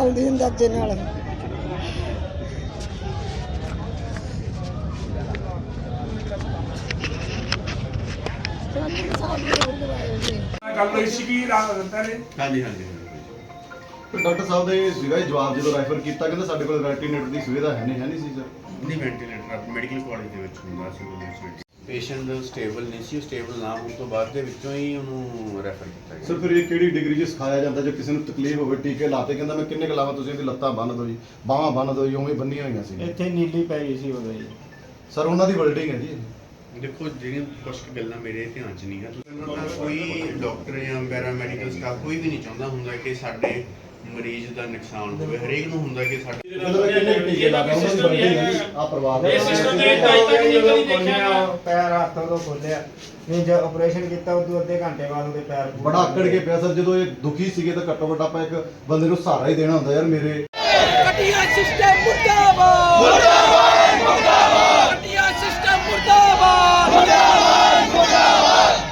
ਕਿਸੇ 30 ਸਾਲ ਦੀ ਅੰਦਾਜ਼ੇ ਨਾਲ। ਗੱਲ ਹੋਈ ਸੀ ਕਿ ਰਾਤ ਹਾਂਜੀ ਹਾਂਜੀ ਡਾਕਟਰ ਸਾਹਿਬ ਦੇ ਸੀਗਾ ਇਹ ਜਵਾਬ ਜਦੋਂ ਰੈਫਰ ਕੀਤਾ ਕਹਿੰਦੇ ਸਾਡੇ ਕੋਲ ਵੈਂਟੀਲੇਟਰ ਦੀ ਸੁਵਿਧਾ ਹੈ ਨਹੀਂ ਹੈ ਨਹੀਂ ਸੀ ਸਰ। ਨਹੀਂ ਵੈਂਟੀਲੇਟਰ ਮੈਡੀਕਲ ਕਾਲਜ ਦੇ ਵਿੱਚ ਹੁੰਦਾ ਸੀ ਉਹ ਪੇਸ਼ੈਂਟ ਸਟੇਬਲ ਨਹੀਂ ਸੀ ਸਟੇਬਲ ਨਾ ਹੋਣ ਤੋਂ ਬਾਅਦ ਦੇ ਵਿੱਚੋਂ ਹੀ ਉਹਨੂੰ ਰੈਫਰ ਕੀਤਾ ਸਰ ਗਿਆ ਫਿਰ ਇਹ ਕਿਹੜੀ ਡਿਗਰੀ 'ਚ ਸਿਖਾਇਆ ਜਾਂਦਾ ਜੇ ਕਿਸੇ ਨੂੰ ਤਕਲੀਫ ਹੋਵੇ ਟੀਕੇ ਲਾਤੇ ਕਹਿੰਦਾ ਮੈਂ ਕਿੰਨੇ ਕੁ ਲਾਵਾਂ ਤੁਸੀਂ ਇਹਦੀ ਲੱਤਾਂ ਬੰਨ ਦਿਓ ਜੀ ਬਾਹਾਂ ਬੰਨ ਦਿਓ ਜੀ ਉਵੇਂ ਬੰਨੀਆਂ ਹੋਈਆਂ ਸੀ। ਇੱਥੇ ਨੀਲੀ ਪੈ ਗਈ ਸੀ ਉਦੋਂ ਜੀ। ਸਰ ਉਹਨਾਂ ਦੀ ਵਰਡਿੰਗ ਹੈ ਜੀ। ਦੇਖੋ ਜਿਹੜੀਆਂ ਕੁਝ ਗੱਲਾਂ ਮੇਰੇ ਧਿਆਨ 'ਚ ਨਹੀਂ ਹੈ ਤੁਸੀਂ ਕੋਈ ਡਾਕਟਰ ਜਾਂ ਪੈਰਾਮੈਡੀਕਲ ਸਟਾਫ ਕੋਈ ਵੀ ਨਹੀਂ ਚਾਹੁੰਦਾ ਹੁੰਦਾ ਕਿ ਸਾਡੇ ਮਰੀਜ਼ ਦਾ ਨੁਕਸਾਨ ਹੋਵੇ ਹਰੇਕ ਨੂੰ ਹੁੰਦਾ ਕਿ ਸਾਡੇ ਮਤਲਬ ਕਿੰਨੇ ਕੁ ਟੀਕੇ ਲਾਤੇ ਉਹਨਾਂ ਦੀ ਵਰਡਿੰਗ ਹੈ। ਜੀ ਆ ਪਰਿਵਾਰ ਦਾ ਇਹ ਸਿਸਟਮ ਦੇ ਤਾਂ ਅੱਜ ਤੱਕ ਨਹੀਂ ਕਦੀ ਦੇਖਿਆ ਖੋਲ੍ਹਿਆ, ਪੈਰ ਹੱਥ ਤੋਂ ਖੋਲਿਆ। ਨਹੀਂ ਜਦ ਆਪਰੇਸ਼ਨ ਕੀਤਾ ਉਦੋਂ ਅੱਧੇ ਘੰਟੇ ਬਾਅਦ ਉਹਦੇ ਪੈਰ ਬੜਾ ਆਕੜ ਕੇ ਪਿਆ ਸਰ ਜਦੋਂ ਇਹ ਦੁਖੀ ਸੀਗੇ ਤਾਂ ਘੱਟੋ ਘੱਟ ਆਪਾਂ ਇੱਕ ਬੰਦੇ ਨੂੰ ਸਹਾਰਾ ਹੀ ਦੇਣਾ ਹੁੰਦਾ ਯਾਰ ਮੇਰੇ ਕਟਿਆ ਸਿਸਟਮ ਮੁਰਦਾਬਾਦ ਮੁਰਦਾਬਾਦ ਕਟਿਆ ਸਿਸਟਮ ਮੁਰਦਾਬਾਦ ਮੁਰਦਾਬਾਦ ਮੁਰਦਾਬਾਦ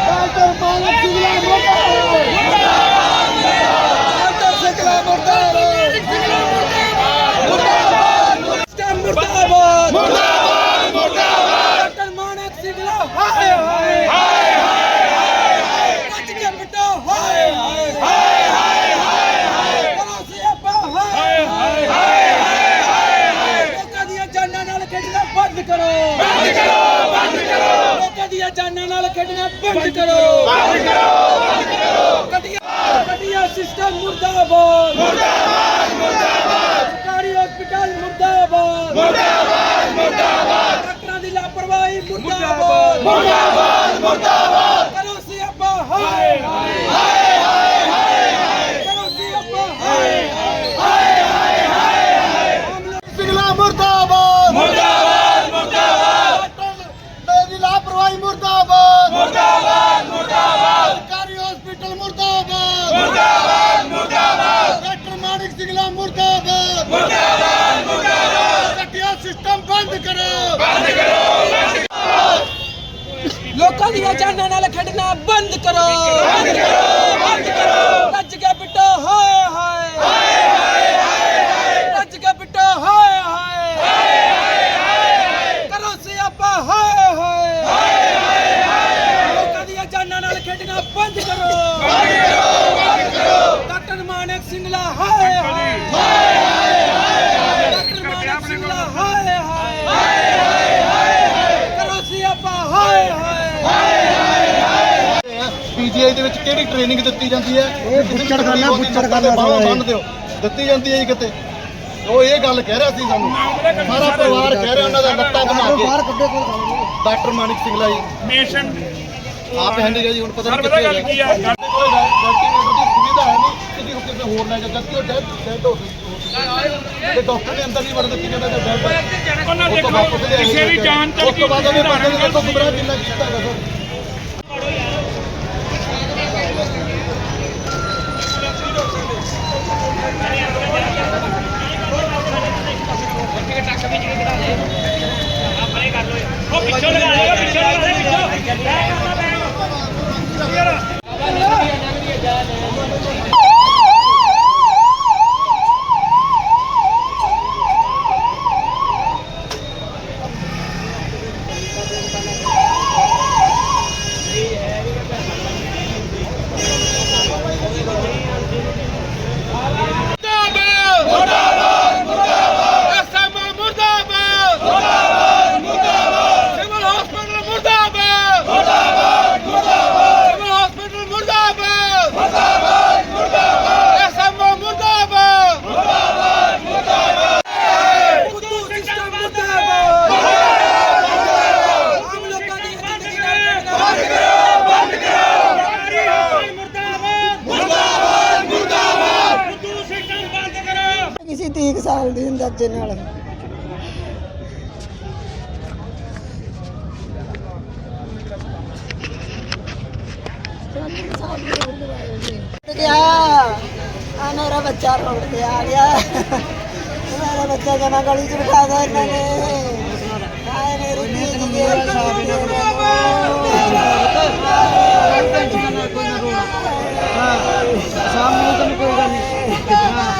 ਡਾਕਟਰ ਮਾਨਕ ਸਿੰਘਲਾ ਮੁਰਦਾਬਾਦ ਡਾਕਟਰ ਸਿੰਘਲਾ ਮੁਰਦਾਬਾਦ ਮੁਰਦਾਬਾਦ ਸਿਸਟਮ ਮੁਰਦਾਬਾਦ ਮੁਰਦਾਬਾਦ ਮੁਰਦਾਬਾਦ ਡਾਕਟਰ ਮਾਨਕ ਸਿੰਘਲਾ ਹਾਏ ਹਾਏ ਹਾਏ ਹਾਏ ਕੱਟ ਕੇ ਬਟੋ ਹਾਏ ਹਾਏ ਕਰੋ ਸਿਆਪਾ ਹਾਏ ਹਾਏ ਹਾਏ ਲੋਕਾਂ ਦੀਆਂ ਜਾਨਾਂ ਨਾਲ ਖੇਡਣਾ ਬੰਦ ਕਰੋ ਬੰਦ ਕਰੋ ਬੰਦ ਕਰੋ। ਲੋਕਾਂ ਦੀਆਂ ਜਾਨਾਂ ਨਾਲ ਖੇਡਣਾ ਬੰਦ ਕਰੋ। ਬੰਦ ਕਰੋ ਬੰਦ ਕਰੋ। ਕਟਿਆ ਕਟਿਆ ਸਿਸਟਮ ਮੁਰਦਾਬਾਦ। ਮੁਰਦਾਬਾਦ ਮੁਰਦਾਬਾਦ। ਸਰਕਾਰੀ ਹਸਪਤਾਲ ਮੁਰਦਾਬਾਦ। ਮੁਰਦਾਬਾਦ ਮੁਰਦਾਬਾਦ। ਡਾਕਟਰਾਂ ਦੀ ਲਾਪਰਵਾਹੀ ਮੁਰਦਾਬਾਦ ਮੁਰਦਾਬਾਦ ਮੁਰਦਾਬਾਦ ਕਰੋ ਸਿਆਪਾ ਹਾਏ ਹਾਏ ਕਰੋ ਸਿਆਪਾ ਹਾਏ ਪਿਗਲਾ ਮੁਰਦਾਬਾਦ ਮੁਰਦਾਬਾਦ ਮੁਰਦਾਬਾਦ ਮੇਰੀ ਲਾਪਰਵਾਹੀ ਮੁਰਦਾਬਾਦ ਮੁਰਦਾਬਾਦ ਮੁਰਦਾਬਾਦ ਸਰਕਾਰੀ ਹਸਪੀਟਲ ਮੁਰਦਾਬਾਦ ਮੁਰਦਾਬਾਦ ਮੁਰਦਾਬਾਦ ਡਾਕਟਰ ਮਾਨਿਕ ਸਿੰਘਲਾ ਮੁਰਦਾਬਾਦ ਮੁਰਦਾਬਾਦ ਮੁਰਦਾਬਾਦ ਘਟਿਆ ਸਿਸਟਮ ਬੰਦ ਕਰੋ ਲੋਕਾਂ ਦੀਆਂ ਜਾਨਾਂ ਨਾਲ ਖੇਡਣਾ ਬੰਦ ਕਰੋ ਬੰਦ ਕਰੋ ਬੰਦ ਕਰੋ ਰੱਜ ਕੇ ਪਿੱਟੋ ਹਾਏ ਹਾਏ ਹਾਏ ਹਾਏ ਰੱਜ ਕੇ ਪਿੱਟੋ ਹਾਏ ਹਾਏ ਕਰੋ ਸਿਆਪਾ ਹਾਏ ਹਾਏ ਲੋਕਾਂ ਦੀਆਂ ਜਾਨਾਂ ਨਾਲ ਖੇਡਣਾ ਬੰਦ ਕਰੋ ਬੰਦ ਕਰੋ ਬੰਦ ਕਰੋ ਡਾਕਟਰ ਮਾਨਕ ਸਿੰਘਲਾ ਹਾਏ ਹਾਏ ਡਾਕਟਰ ਮਾਨਕ ਸਿੰਘਲਾ ਹਾਏ ਹਾਏ ਕਰੋ ਸਿਆਪਾ ਹਾਏ ਹਾਏ ਪੀਜੀਆਈ ਦੇ ਵਿੱਚ ਕਿਹੜੀ ਟ੍ਰੇਨਿੰਗ ਦਿੱਤੀ ਜਾਂਦੀ ਹੈ? ਇਹ ਬੁੱਚੜ ਕਰਨਾ ਬੁੱਚੜ ਕਰਨਾ ਬੰਨ ਦਿਓ। ਦਿੱਤੀ ਜਾਂਦੀ ਹੈ ਜੀ ਕਿਤੇ। ਉਹ ਇਹ ਗੱਲ ਕਹਿ ਰਿਹਾ ਸੀ ਸਾਨੂੰ। ਸਾਰਾ ਪਰਿਵਾਰ ਕਹਿ ਰਿਹਾ ਉਹਨਾਂ ਦਾ ਲੱਤਾਂ ਬਣਾ ਕੇ। ਬਾਹਰ ਕੱਢੇ ਕੋਲ ਡਾਕਟਰ ਮਾਨਿਕ ਸਿੰਘਲਾ ਜੀ। ਨੇਸ਼ਨ ਆਪ ਹੈਂਡੀ ਜੀ ਹੁਣ ਪਤਾ ਨਹੀਂ ਕਿੱਥੇ ਗੱਲ ਕੀ ਆ ਗੱਲ- ਕੋਈ ਵੈਂਟੀਲੇਟਰ ਦੀ ਸੁਵਿਧਾ ਹੈ ਨਹੀਂ। ਤੁਸੀਂ ਉਹ ਕਿਸੇ ਹੋਰ ਲੈ ਜਾ ਜਦ ਕਿ ਉਹ ਡੈਡ ਡੈਡ ਹੋ ਗਈ। ਤੇ ਡਾਕਟਰ ਨੇ ਅੰਦਰ ਨਹੀਂ ਵੜ ਦਿੱਤੀ ਕਹਿੰਦਾ ਜੇ ਡੈਡ ਹੈ ਉਹਨਾਂ ਤੋਂ ਦੇਖੋ ਕਿਸੇ ਦੀ ਜਾਨ ਉਸ ਤੋਂ ਬਾਅਦ ਉਹਨੇ ਬੰਦੇ ਨੂੰ ਦੇਖੋ ਗੁੰਮਰਾਹ ਕਿੰਨਾ ਕੀਤਾ ਹੈਗਾ ਸਰ ਉਹ ਪਿੱਛੋਂ ਲਗਾ ਲਿਓ ਪਿੱਛੋਂ ਲਗਾ ਲਿਓ ਪਿੱਛੋਂ। 35 ਸਾਲ ਦੀ ਹੁੰਦਾ ਅੱਜੇ ਨਾਲ। ਆ ਮੇਰਾ ਬੱਚਾ ਰੋੜ ਕੇ ਆ ਗਿਆ। ਮੇਰਾ ਬੱਚਾ ਜਮਾ ਗਲੀ ਚ ਬਿਠਾ ਦੋ ਇਹਨਾਂ ਨੇ। ਹਾਏ ਮੇਰੀ ਨੀਂਦ ਦੀ ਗੇਰ ਸਾਹਿਬ ਇਹਨਾਂ ਨੂੰ ਕੋਈ ਨਾ ਰੋਣਾ ਹਾਂ ਸਾਹਮਣੇ ਤੈਨੂੰ ਕੋਈ ਗੱਲ ਨਹੀਂ। ਹਾਂ।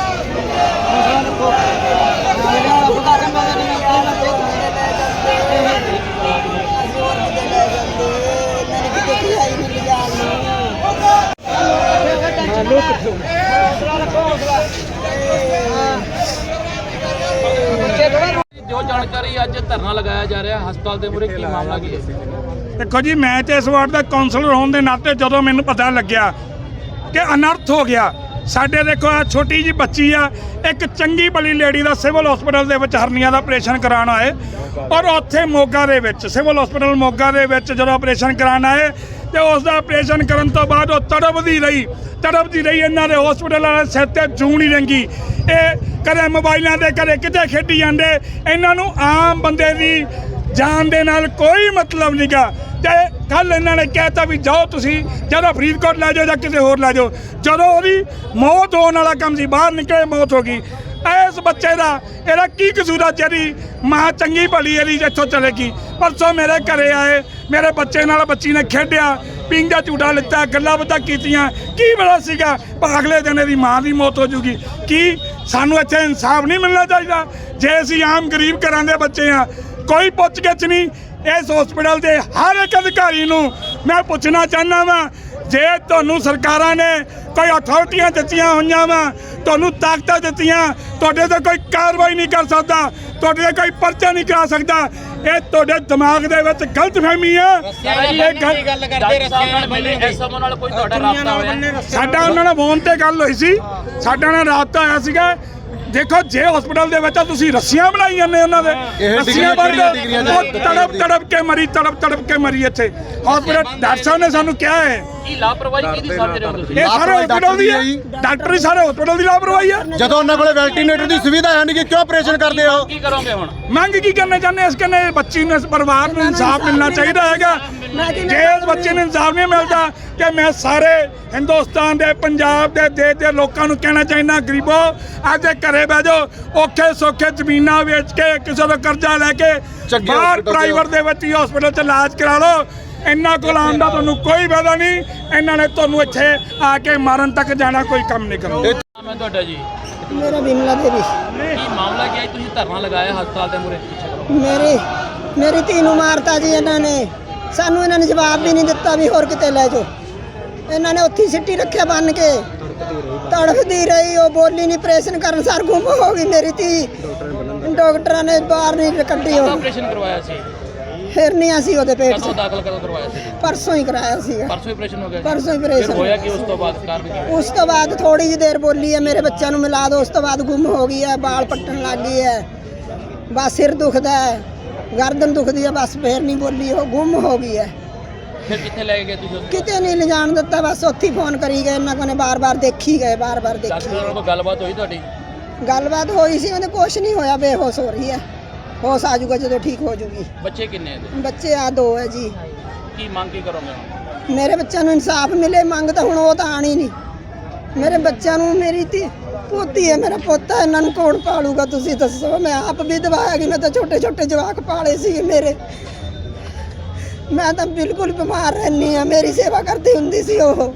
ਜੋ ਜਾਣਕਾਰੀ ਅੱਜ ਧਰਨਾ ਲਗਾਇਆ ਜਾ ਰਿਹਾ, ਹਸਪਤਾਲ ਦੇ ਮੂਹਰੇ ਦੇਖੋ ਜੀ, ਮੈਂ ਤੇ ਇਸ ਵਾਰਡ ਦਾ ਕੌਂਸਲਰ ਹੋਣ ਦੇ ਨਾਤੇ ਜਦੋਂ ਮੈਨੂੰ ਪਤਾ ਲੱਗਿਆ ਕਿ ਅਨਰਥ ਹੋ ਗਿਆ ਸਾਡੇ ਦੇਖੋ ਆ ਛੋਟੀ ਜੀ ਬੱਚੀ ਆ, ਇੱਕ ਚੰਗੀ ਭਲੀ ਲੇਡੀ ਦਾ ਸਿਵਲ ਹਸਪੀਟਲ ਦੇ ਵਿੱਚ ਹਰਨੀਆਂ ਦਾ ਆਪਰੇਸ਼ਨ ਕਰਾਉਣ ਆਏ। ਔਰ ਉੱਥੇ ਮੋਗਾ ਦੇ ਵਿੱਚ, ਸਿਵਲ ਹਸਪੀਟਲ ਮੋਗਾ ਦੇ ਵਿੱਚ ਜਦੋਂ ਆਪਰੇਸ਼ਨ ਕਰਾਉਣ ਆਏ, ਤੇ ਉਸ ਦਾ ਆਪਰੇਸ਼ਨ ਕਰਨ ਤੋਂ ਬਾਅਦ ਉਹ ਤੜਪਦੀ ਰਹੀ। ਤੜਪਦੀ ਰਹੀ, ਇਹਨਾਂ ਦੇ ਹਸਪੀਟਲ ਵਾਲੇ ਸਿਰ ਤੇ ਜੂ ਨਹੀਂ ਰੰਗੀ। ਇਹ ਕਦੇ ਮੋਬਾਈਲਾਂ ਦੇ ਕਦੇ ਕਿਤੇ ਖੇਡੀ ਜਾਂਦੇ। ਇਹਨਾਂ ਨੂੰ ਆਮ ਬੰਦੇ ਦੀ ਜਾਨ ਦੇ ਨਾਲ ਕੋਈ ਮਤਲਬ ਨਹੀਂਗਾ ਤੇ ਕੱਲ ਇਹਨਾਂ ਨੇ ਕਹਿਤਾ ਵੀ ਜਾਓ ਤੁਸੀਂ, ਜਦੋਂ ਫਰੀਦਕੋਟ ਲੈ ਜਾਓ ਜਾਂ ਕਿਸੇ ਹੋਰ ਲੈ ਜਾਓ, ਜਦੋਂ ਉਹਦੀ ਮੌਤ ਹੋਣ ਵਾਲਾ ਕੰਮ ਸੀ, ਬਾਹਰ ਨਿਕਲੇ ਮੌਤ ਹੋ ਗਈ। ਇਸ ਬੱਚੇ ਦਾ ਇਹਦਾ ਕੀ ਕਸੂਰ ਆ ਜਿਹੜੀ ਮਾਂ ਚੰਗੀ ਭਲੀ ਇਹਦੀ ਇੱਥੋਂ ਚਲੇ ਗਈ? ਪਰਸੋਂ ਮੇਰੇ ਘਰੇ ਆਏ, ਮੇਰੇ ਬੱਚੇ ਨਾਲ ਬੱਚੀ ਨੇ ਖੇਡਿਆ, ਪਿੰਗ ਦਾ ਝੂਟਾ ਲਿੱਤਾ, ਗੱਲਾਂ ਬਾਤਾਂ ਕੀਤੀਆਂ। ਕੀ ਬੜਾ ਸੀਗਾ? ਪਰ ਅਗਲੇ ਦਿਨ ਇਹਦੀ ਮਾਂ ਦੀ ਮੌਤ ਹੋ ਜੂਗੀ। ਕੀ ਸਾਨੂੰ ਇੱਥੇ ਇਨਸਾਫ ਨਹੀਂ ਮਿਲਣਾ ਚਾਹੀਦਾ? ਜੇ ਅਸੀਂ ਆਮ ਗਰੀਬ ਘਰਾਂ ਦੇ ਬੱਚੇ ਆ ਕੋਈ ਪੁੱਛ ਗਿੱਛ ਨਹੀਂ। ਇਸ ਹਸਪੀਟਲ ਦੇ ਹਰ ਇੱਕ ਅਧਿਕਾਰੀ ਨੂੰ ਮੈਂ ਪੁੱਛਣਾ ਚਾਹੁੰਦਾ ਵਾਂ ਜੇ ਤੁਹਾਨੂੰ ਸਰਕਾਰਾਂ ਨੇ ਕੋਈ ਅਥਾਰਟੀਆਂ ਦਿੱਤੀਆਂ ਹੋਈਆਂ ਵਾ ਤੁਹਾਨੂੰ ਤਾਕਤਾਂ ਦਿੱਤੀਆਂ ਤੁਹਾਡੇ ਤੇ ਕੋਈ ਕਾਰਵਾਈ ਨਹੀਂ ਕਰ ਸਕਦਾ ਤੁਹਾਡੇ ਤੇ ਕੋਈ ਪਰਚਾ ਨਹੀਂ ਕਰਾ ਸਕਦਾ ਇਹ ਤੁਹਾਡੇ ਦਿਮਾਗ ਦੇ ਵਿੱਚ ਗਲਤਫਹਿਮੀ ਆ। ਇਹ ਗੱਲ ਡਾਕਟਰ ਸਾਹਿਬ ਨਾਲ ਮਿਲੇ ਐਸਐਮਓ ਨਾਲ ਕੋਈ ਤੁਹਾਡਾ ਰਾਬਤਾ ਹੋਇਆ। ਸਾਡਾ ਉਹਨਾਂ ਨਾਲ ਫੋਨ ਤੇ ਗੱਲ ਹੋਈ ਸੀ। ਸਾਡਾ ਨਾਲ ਰਾਬਤਾ ਹੋਇਆ ਸੀਗਾ। ਦੇਖੋ ਜੇ ਹਸਪੀਟਲ ਦੇ ਵਿੱਚ ਤੁਸੀਂ ਰੱਸੀਆਂ ਬਣਾਈ ਜਾਂਦੇ ਉਹਨਾਂ ਦੇ। ਰੱਸੀਆਂ ਬਣ ਡਿਗਰੀਆਂ ਉਹ ਤੜਪ ਤੜਪ ਕੇ ਮਰੀ ਤੜਪ ਤੜਪ ਕੇ ਮਰੀ ਇੱਥੇ। ਹਸਪੀਟਲ ਡਾਕਟਰ ਸਾਹਿਬ ਨੇ ਸਾਨੂੰ ਕਿਹਾ ਹੈ। ਕੀ ਲਾਪਰਵਾਹੀ ਕਿਹਦੀ ਸਮਝ ਰਹੇ ਹੋ ਤੁਸੀਂ? ਇਹ ਸਾਰੇ ਲਾਪਰਵਾਹੀ ਹਸਪੀਟਲ ਦੀ ਹੈ। ਡਾਕਟਰ ਦੀ ਡਾਕਟਰ ਹੀ ਸਾਰੇ ਹਸਪੀਟਲ ਦੀ ਲਾਪਰਵਾਹੀ ਹੈ। ਜਦੋਂ ਉਹਨਾਂ ਕੋਲੇ ਵੈਂਟੀਲੇਟਰ ਦੀ ਸੁਵਿਧਾ ਹੈ ਨਹੀਂ ਕਿ ਕਿਉਂ ਆਪਰੇਸ਼ਨ ਕਰਦੇ ਹੋ? ਕੀ ਕਰੋਗੇ ਹੁਣ? ਮੰਗ ਕੀ ਕਰਨਾ ਚਾਹੁੰਦੇ ਇਸ ਕਹਿੰਦੇ ਬੱਚੀ ਨੂੰ ਇਸ ਪਰਿਵਾਰ ਨੂੰ ਇਨਸਾਫ ਮਿਲਣਾ ਚਾਹੀਦਾ ਹੈਗਾ। ਜੇ ਇਸ ਬੱਚੇ ਨੂੰ ਇਨਸਾਫ ਨਹੀਂ ਮਿਲਦਾ ਕਿ ਮੈਂ ਸਾਰੇ ਹਿੰਦੁਸਤਾਨ ਦੇ ਪੰਜਾਬ ਦੇ ਦੇਸ਼ ਦੇ ਲੋਕਾਂ ਨੂੰ ਕਹਿਣਾ ਚਾਹੁੰਦਾ ਗਰੀਬੋ ਅੱਜ ਦੇ ਘਰੇ ਬਹਿ ਜਾਓ ਔਖੇ ਸੌਖੇ ਜ਼ਮੀਨਾਂ ਵੇਚ ਕੇ ਕਿਸੇ ਤੋਂ ਕਰਜ਼ਾ ਲੈ ਕੇ ਬਾਹਰ ਪ੍ਰਾਈਵੇਟ ਦੇ ਵਿੱਚ ਹੀ ਹਸਪੀਟਲ 'ਚ ਇਲਾਜ ਕਰਾ ਲਓ। ਇੰਨਾ ਕੋਲ ਆਉਣ ਦਾ ਤੁਹਾਨੂੰ ਕੋਈ ਫਾਇਦਾ ਨਹੀਂ। ਇਹਨਾਂ ਨੇ ਤੁਹਾਨੂੰ ਇੱਥੇ ਆ ਕੇ ਮਾਰਨ ਤੱਕ ਜਾਣਾ ਕੋਈ ਕੰਮ ਨਹੀਂ ਕਰਨਾ। ਹੈ ਤੁਹਾਡਾ ਜੀ? ਮੇਰਾ ਬਿਮਲਾ ਦੇਵੀ। ਕੀ ਮਾਮਲਾ ਕੀ ਹੈ? ਤੁਸੀਂ ਧਰਨਾ ਲਗਾਇਆ ਹਸਪਤਾਲ ਦੇ ਕਰੋ। ਮੇਰੀ ਮੇਰੀ ਧੀ ਨੂੰ ਮਾਰਤਾ ਜੀ ਇਹਨਾਂ ਨੇ। ਸਾਨੂੰ ਇਹਨਾਂ ਨੇ ਜਵਾਬ ਵੀ ਨਹੀਂ ਦਿੱਤਾ ਵੀ ਹੋਰ ਕਿਤੇ ਲੈ ਜਾਓ। ਇਹਨਾਂ ਨੇ ਉੱਥੇ ਸਿੱਟੀ ਰੱਖਿਆ ਬੰਨ ਕੇ। ਤੜਫਦੀ ਰਹੀ ਉਹ ਬੋਲੀ ਨਹੀਂ ਆਪਰੇਸ਼ਨ ਕਰਨ ਸਾਰ ਗੁੰਮ ਹੋ ਗਈ ਮੇਰੀ ਧੀ। ਡਾਕਟਰਾਂ ਨੇ ਬਾਹਰ ਨਹੀਂ ਕੱਢੀ ਉਹ। ਆਪਰੇਸ਼ਨ ਕਰਵਾਇਆ ਸੀ? ਹਿਰਨੀਆਂ ਸੀ ਉਹਦੇ ਪੇਟ ਕਦੋਂ ਦਾਖਲ ਕਦੋਂ ਕਰਵਾਇਆ ਸੀ? ਪਰਸੋਂ ਹੀ ਕਰਾਇਆ ਸੀਗਾ ਪਰਸੋਂ ਆਪਰੇਸ਼ਨ ਹੋ ਗਿਆ ਸੀ? ਪਰਸੋਂ ਹੀ ਫਿਰ operation ਹੋਇਆ ਕਿ ਉਸ ਤੋਂ ਬਾਅਦ ਕਾਰਨ ਉਸ ਤੋਂ ਬਾਅਦ ਥੋੜੀ ਜਿਹੀ ਦੇਰ ਬੋਲੀ ਹੈ ਮੇਰੇ ਬੱਚਿਆਂ ਨੂੰ ਮਿਲਾ ਦਿਓ ਉਸ ਤੋਂ ਬਾਅਦ ਗੁੰਮ ਹੋ ਗਈ ਹੈ ਬਾਲ ਪੱਟਣ ਲੱਗ ਗਈ ਹੈ। ਬਸ ਸਿਰ ਦੁਖਦਾ ਹੈ। ਗਰਦਨ ਦੁਖਦੀ ਹੈ ਬਸ ਫੇਰ ਨਹੀਂ ਬੋਲੀ ਉਹ ਗੁੰਮ ਹੋ ਗਈ ਹੈ ਫਿਰ ਕਿੱਥੇ ਲੈ ਗਏ ਤੁਸੀਂ ਕਿਤੇ ਨਹੀਂ ਲਿਜਾਣ ਦਿੱਤਾ ਬਸ ਉੱਥੇ ਹੀ ਫੋਨ ਕਰੀ ਗਏ। ਇਹਨਾਂ ਕੋਨੇ ਬਾਰ-ਬਾਰ ਦੇਖੀ ਗਏ ਬਾਰ-ਬਾਰ ਦੇਖੀ ਡਾਕਟਰ ਨਾਲ ਕੋਈ ਗੱਲਬਾਤ ਹੋਈ ਤੁਹਾਡੀ? ਗੱਲਬਾਤ ਹੋਈ ਸੀ ਉਹਨੇ ਕੁਛ ਨਹੀਂ ਹੋਇਆ ਬੇਹੋਸ਼ ਹੋ ਰਹੀ ਹੈ ਹੋਸ਼ ਆ ਜਾਊਗਾ ਜਦੋਂ ਠੀਕ ਹੋ ਜਾਊਗੀ। ਬੱਚੇ ਕਿੰਨੇ ਇਹਦੇ? ਬੱਚੇ ਆ ਦੋ ਹੈ ਜੀ। ਕੀ ਮੰਗ ਕੀ ਕਰੋਗੇ? ਹੁਣ ਮੇਰੇ ਬੱਚਿਆਂ ਨੂੰ ਇਨਸਾਫ ਮਿਲੇ ਮੰਗ ਤਾਂ ਹੁਣ ਉਹ ਤਾਂ ਆਣੀ ਨਹੀਂ। ਮੇਰੇ ਬੱਚਿਆਂ ਨੂੰ ਮੇਰੀ ਧੀ ਪੋਤੀ ਹੈ, ਮੇਰਾ ਪੋਤਾ ਇਹਨਾਂ ਨੂੰ ਕੌਣ ਪਾਲੂਗਾ ਤੁਸੀਂ ਦੱਸੋ? ਮੈਂ ਆਪ ਵੀ ਵਿਧਵਾ ਕਿ ਮੈਂ ਤਾਂ ਛੋਟੇ ਛੋਟੇ ਜਵਾਕ ਪਾਲੇ ਸੀ ਮੇਰੇ। ਮੈਂ ਤਾਂ ਬਿਲਕੁਲ ਬਿਮਾਰ ਰਹਿੰਦੀ ਆ ਮੇਰੀ ਸੇਵਾ ਕਰਦੀ ਹੁੰਦੀ ਸੀ ਉਹ।